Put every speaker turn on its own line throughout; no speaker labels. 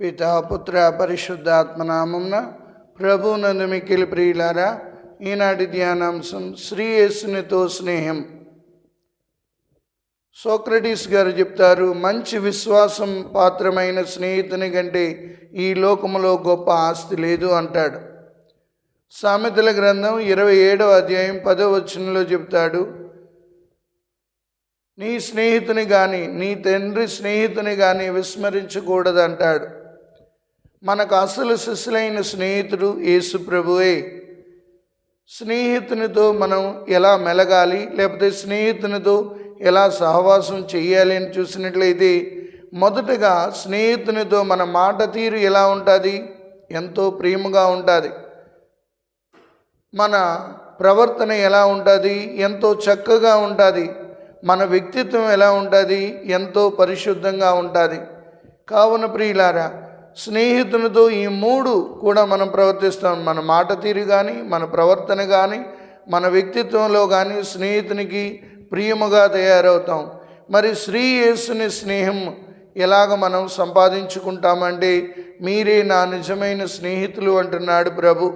పితా పుత్ర పరిశుద్ధాత్మనామంన ప్రభునందు మిక్కిలి ప్రియులారా ఈనాటి ధ్యానాంశం శ్రీ యేసునితో స్నేహం. సోక్రటీస్ గారు చెప్తారు మంచి విశ్వాసం పాత్రమైన స్నేహితుని కంటే ఈ లోకములో గొప్ప ఆస్తి లేదు అంటాడు. సామెతల గ్రంథం ఇరవై ఏడవ అధ్యాయం పదో వచనంలో చెప్తాడు నీ స్నేహితుని కానీ నీ తండ్రి స్నేహితుని కానీ విస్మరించకూడదంటాడు. మనకు అసలు శిష్యులైన స్నేహితుడు యేసు ప్రభువే. స్నేహితునితో మనం ఎలా మెలగాలి లేకపోతే స్నేహితునితో ఎలా సహవాసం చేయాలి అని చూసినట్లయితే మొదటగా స్నేహితునితో మన మాట తీరు ఎలా ఉంటుంది? ఎంతో ప్రేమగా ఉంటుంది. మన ప్రవర్తన ఎలా ఉంటుంది? ఎంతో చక్కగా ఉంటుంది. మన వ్యక్తిత్వం ఎలా ఉంటుంది? ఎంతో పరిశుద్ధంగా ఉంటుంది. కావున ప్రియులారా స్నేహితునితో ఈ మూడు కూడా మనం ప్రవర్తిస్తాం. మన మాట తీరు కానీ మన ప్రవర్తన కానీ మన వ్యక్తిత్వంలో కానీ స్నేహితునికి ప్రియముగా తయారవుతాం. మరి శ్రీ యేసుని స్నేహం ఎలాగ మనం సంపాదించుకుంటామంటే మీరే నా నిజమైన స్నేహితులు అంటున్నాడు ప్రభు.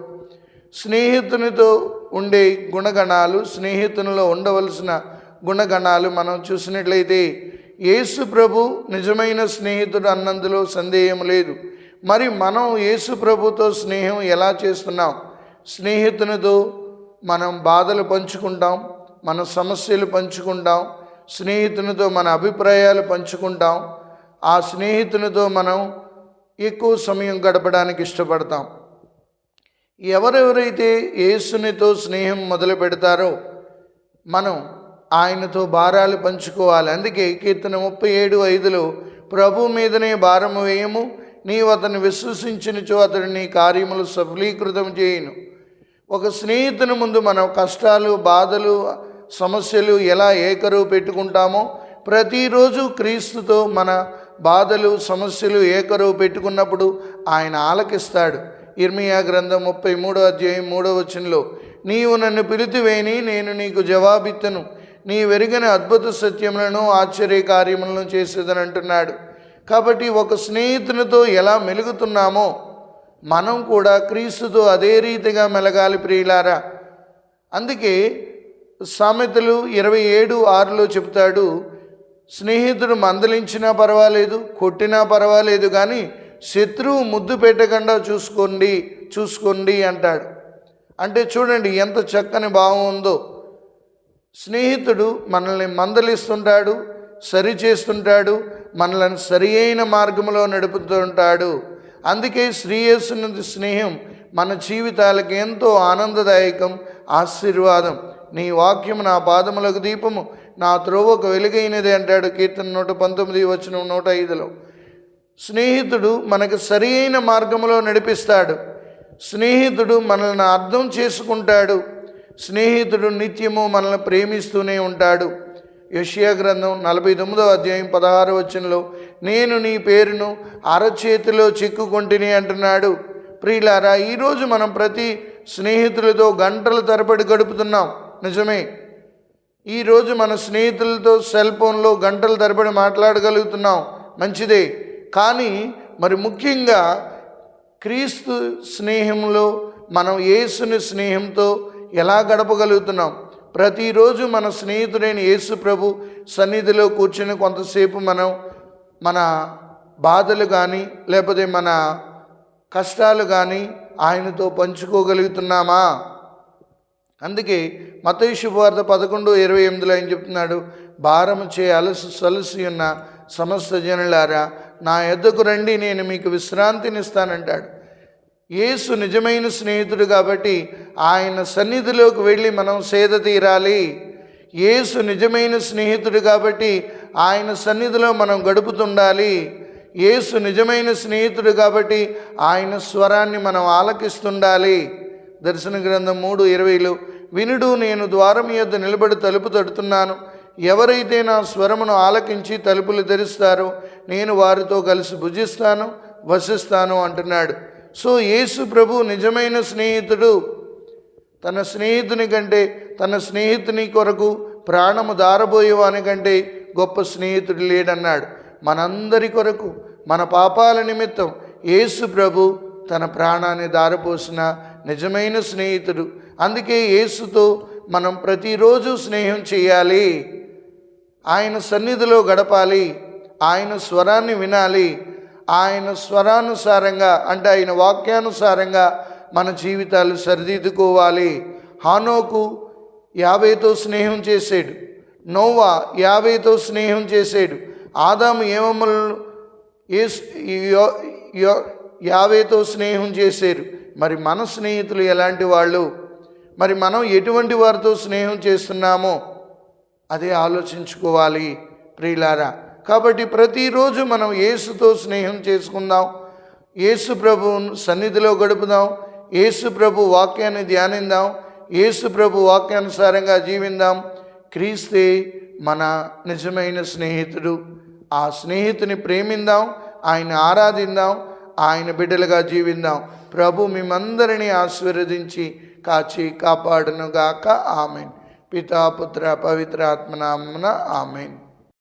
స్నేహితునితో ఉండే గుణగణాలు స్నేహితునిలో ఉండవలసిన గుణగణాలు మనం చూసినట్లయితే యేసు ప్రభు నిజమైన స్నేహితుడు అన్నందులో సందేహం లేదు. మరి మనం యేసు ప్రభుతో స్నేహం ఎలా చేస్తున్నాం? స్నేహితునితో మనం బాధలు పంచుకుంటాం మన సమస్యలు పంచుకుంటాం స్నేహితునితో మన అభిప్రాయాలు పంచుకుంటాం ఆ స్నేహితునితో మనం ఎక్కువ సమయం గడపడానికి ఇష్టపడతాం. ఎవరెవరైతే యేసునితో స్నేహం మొదలు పెడతారో మనం ఆయనతో భారాలు పంచుకోవాలి. అందుకే కీర్తన ముప్పై ఏడు ఐదులో ప్రభు మీదనే భారము వేయము నీవు అతను విశ్వసించినచో అతడు నీ కార్యములు సఫలీకృతం చేయను. ఒక స్నేహితుని ముందు మనం కష్టాలు బాధలు సమస్యలు ఎలా ఏకరువు పెట్టుకుంటామో ప్రతిరోజు క్రీస్తుతో మన బాధలు సమస్యలు ఏకరువు పెట్టుకున్నప్పుడు ఆయన ఆలకిస్తాడు. ఇర్మియా గ్రంథం ముప్పై మూడో అధ్యాయం మూడో వచనంలో నీవు నన్ను పిలితివేని నేను నీకు జవాబిత్తను. నీ వెరిగిన అద్భుత సత్యములను ఆశ్చర్య కార్యములను చేసేదని అంటున్నాడు కాబట్టి ఒక స్నేహితునితో ఎలా మెలుగుతున్నామో మనం కూడా క్రీస్తుతో అదే రీతిగా మెలగాలి ప్రియులారా. అందుకే సామెతలు ఇరవై ఏడు ఆరులో చెప్తాడు స్నేహితుడు మందలించినా పర్వాలేదు కొట్టినా పర్వాలేదు కానీ శత్రువు ముద్దు పెట్టకుండా చూసుకోండి చూసుకోండి అంటాడు. అంటే చూడండి ఎంత చక్కని భావం ఉందో. స్నేహితుడు మనల్ని మందలిస్తుంటాడు సరి చేస్తుంటాడు మనల్ని సరియైన అయిన మార్గంలో నడుపుతుంటాడు. అందుకే శ్రీయేసుని స్నేహం మన జీవితాలకు ఎంతో ఆనందదాయకం ఆశీర్వాదం. నీ వాక్యం నా పాదములకు దీపము నా త్రోవకు వెలుగైనది అంటాడు కీర్తన నూట పంతొమ్మిది వచ్చిన నూట ఐదులో. స్నేహితుడు మనకు సరియైన మార్గంలో నడిపిస్తాడు. స్నేహితుడు మనల్ని అర్థం చేసుకుంటాడు. స్నేహితుడు నిత్యము మనల్ని ప్రేమిస్తూనే ఉంటాడు. యషియా గ్రంథం నలభై తొమ్మిదో అధ్యాయం పదహారు వచనంలో నేను నీ పేరును అరచేతిలో చిక్కుకుంటుని అంటున్నాడు. ప్రియులారా ఈరోజు మనం ప్రతి స్నేహితులతో గంటల తరబడి గడుపుతున్నాం. నిజమే. ఈరోజు మన స్నేహితులతో సెల్ ఫోన్లో గంటల తరబడి మాట్లాడగలుగుతున్నాం. మంచిదే. కానీ మరి ముఖ్యంగా క్రీస్తు స్నేహంలో మనం యేసుని స్నేహంతో ఎలా గడపగలుగుతున్నాం? ప్రతిరోజు మన స్నేహితుడైన యేసు ప్రభు సన్నిధిలో కూర్చుని కొంతసేపు మనం మన బాధలు కానీ లేకపోతే మన కష్టాలు కానీ ఆయనతో పంచుకోగలుగుతున్నామా? అందుకే మతయి శుభవార్త పదకొండు ఇరవై ఎనిమిదిలో ఆయన చెప్తున్నాడు భారము చే అలసి సలసి ఉన్న సమస్త జనులారా నా ఎద్దకు రండి నేను మీకు విశ్రాంతినిస్తానంటాడు. యేసు నిజమైన స్నేహితుడు కాబట్టి ఆయన సన్నిధిలోకి వెళ్ళి మనం సేద తీరాలి. యేసు నిజమైన స్నేహితుడు కాబట్టి ఆయన సన్నిధిలో మనం గడుపుతుండాలి. యేసు నిజమైన స్నేహితుడు కాబట్టి ఆయన స్వరాన్ని మనం ఆలకిస్తుండాలి. దర్శన గ్రంథం మూడు ఇరవైలో వినుడు నేను ద్వారం యొద్ద నిలబడి తలుపు తడుతున్నాను. ఎవరైతే నా స్వరమును ఆలకించి తలుపులు తెరుస్తారో నేను వారితో కలిసి భుజిస్తాను వసిస్తాను అంటున్నాడు. సో యేసు ప్రభు నిజమైన స్నేహితుడు. తన స్నేహితుని కంటే తన స్నేహితుని కొరకు ప్రాణము దారబోయేవాని కంటే గొప్ప స్నేహితుడు లేడన్నాడు. మనందరి కొరకు మన పాపాల నిమిత్తం యేసు ప్రభు తన ప్రాణాన్ని దారపోసిన నిజమైన స్నేహితుడు. అందుకే యేసుతో మనం ప్రతిరోజు స్నేహం చేయాలి. ఆయన సన్నిధిలో గడపాలి. ఆయన స్వరాన్ని వినాలి. ఆయన స్వరానుసారంగా అంటే ఆయన వాక్యానుసారంగా మన జీవితాలు సరిదిద్దుకోవాలి. హానోకు యాభైతో స్నేహం చేసాడు. నోవా యాభైతో స్నేహం చేసాడు. ఆదాము ఏమమ్మలను యేసు యో- యో- స్నేహం చేశారు మరి మన స్నేహితులు ఎలాంటి వాళ్ళు? మరి మనం ఎటువంటి వారితో స్నేహం చేస్తున్నామో అదే ఆలోచించుకోవాలి ప్రియులారా. కాబట్టి ప్రతిరోజు మనం యేసుతో స్నేహం చేసుకుందాం. యేసు ప్రభు సన్నిధిలో గడుపుదాం. యేసు ప్రభు వాక్యాన్ని ధ్యానిందాం. యేసు ప్రభు వాక్యానుసారంగా జీవిందాం. క్రీస్తే మన నిజమైన స్నేహితుడు. ఆ స్నేహితుని ప్రేమిందాం. ఆయన ఆరాధిందాం. ఆయన బిడ్డలుగా జీవిందాం. ప్రభు మిమ్మందరినీ ఆశీర్వదించి కాచి కాపాడునుగాక. ఆమెన్. పితాపుత్ర పవిత్ర ఆత్మనామన ఆమెన్.